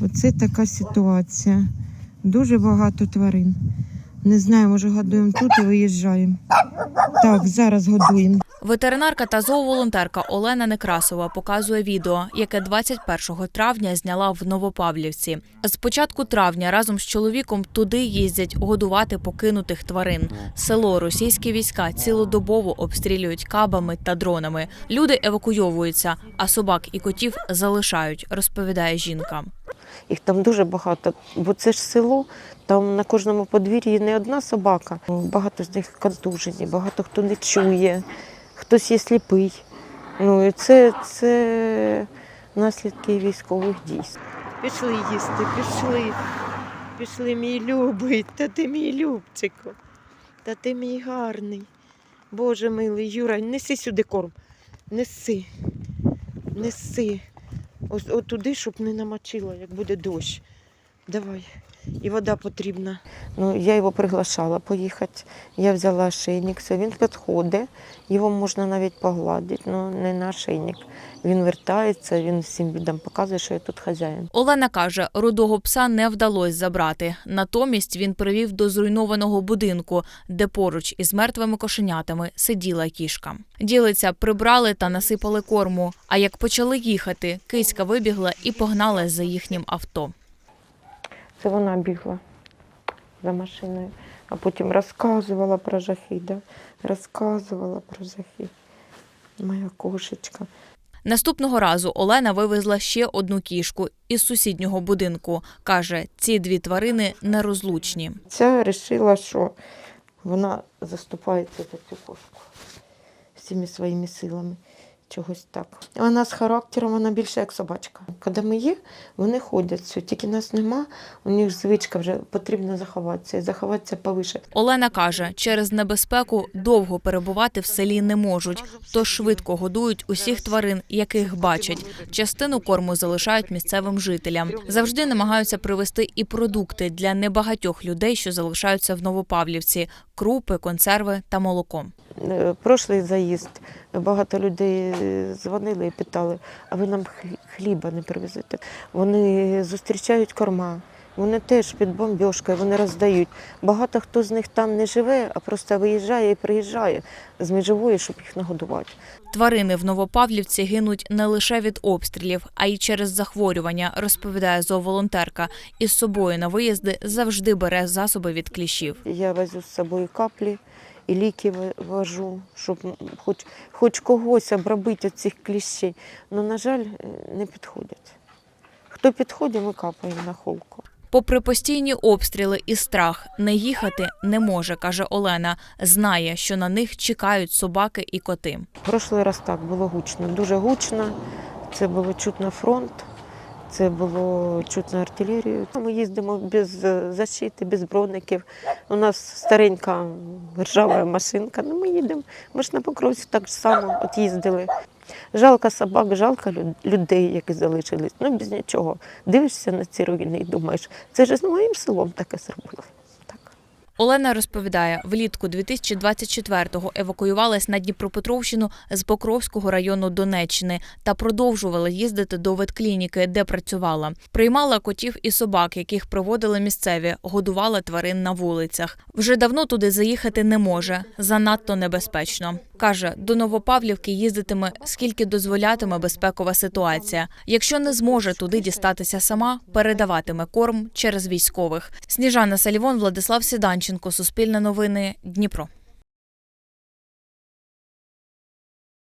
Оце така ситуація. Дуже багато тварин. Не знаю, може годуємо тут і виїжджаємо. Так, зараз годуємо. Ветеринарка та зооволонтерка Олена Некрасова показує відео, яке 21 травня зняла в Новопавлівці. З початку травня разом з чоловіком туди їздять годувати покинутих тварин. Село російські війська цілодобово обстрілюють кабами та дронами. Люди евакуйовуються, а собак і котів залишають, розповідає жінка. Їх там дуже багато, бо це ж село, там на кожному подвір'ї не одна собака. Багато з них контужені, багато хто не чує, хтось є сліпий. Ну і це, це наслідки військових дій. Пішли їсти, пішли. Пішли, мій любий, та ти мій любчику, та ти мій гарний. Боже милий, Юра, неси сюди корм. Неси, неси. Ось от туди, щоб не намочило, як буде дощ. Давай. І вода потрібна. Ну, я його приглашала поїхати. Я взяла ошейник, все, він підходить, його можна навіть погладити, але не на ошейник. Він вертається, він всім відом показує, що я тут хазяїн. Олена каже, рудого пса не вдалося забрати. Натомість він привів до зруйнованого будинку, де поруч із мертвими кошенятами сиділа кішка. Ділиця прибрали та насипали корму. А як почали їхати, киська вибігла і погналась за їхнім авто. Це вона бігла за машиною, а потім розказувала про жахи, да? розказувала про жахи. Моя кошечка. Наступного разу Олена вивезла ще одну кішку із сусіднього будинку. каже, ці дві тварини нерозлучні. Ця вирішила, що вона заступається за цю кошку всіми своїми силами. Чогось так. Вона з характером, вона більше як собачка. Коли ми є, вони ходять все. Тільки нас нема, у них звичка вже потрібно заховатися і заховатися повише. Олена каже, через небезпеку довго перебувати в селі не можуть, тож швидко годують усіх тварин, яких бачать. Частину корму залишають місцевим жителям. Завжди намагаються привезти і продукти для небагатьох людей, що залишаються в Новопавлівці: крупи, консерви та молоко. Е, Прошлий заїзд багато людей дзвонили і питали, а ви нам хлі- хліба не привезете. Вони зустрічають корма. Вони теж під бомбьошкою, вони роздають. Багато хто з них там не живе, а просто виїжджає і приїжджає з межової, щоб їх нагодувати. Тварини в Новопавлівці гинуть не лише від обстрілів, а й через захворювання, розповідає зооволонтерка. Із собою на виїзди завжди бере засоби від кліщів. Я везу з собою каплі і ліки вожу, щоб хоч, хоч когось обробити від цих кліщей. Але, на жаль, е, не підходять. Хто підходить, ми капаємо на холку. Попри постійні обстріли і страх, не їхати не може, каже Олена. Знає, що на них чекають собаки і коти. Прошлий раз так було гучно, дуже гучно. Це було чутно фронт, це було чутно артилерію. Ми їздимо без е, защити, без броників. У нас старенька ржава машинка. Ну ми їдемо. Ми ж на Покровську так само от їздили. Жалко собак, жалко людей, які залишились. Ну без нічого. Дивишся на ці руїни і думаєш, це ж з моїм селом таке зробили. Олена розповідає, влітку 2024-го евакуювалась на Дніпропетровщину з Покровського району Донеччини та продовжувала їздити до ветклініки, де працювала. Приймала котів і собак, яких приводили місцеві, годувала тварин на вулицях. Вже давно туди заїхати не може, занадто небезпечно. Каже, до Новопавлівки їздитиме скільки дозволятиме безпекова ситуація. Якщо не зможе туди дістатися сама, передаватиме корм через військових. Сніжана Салівон, Владислав Сіданченко, Суспільне новини, Дніпро.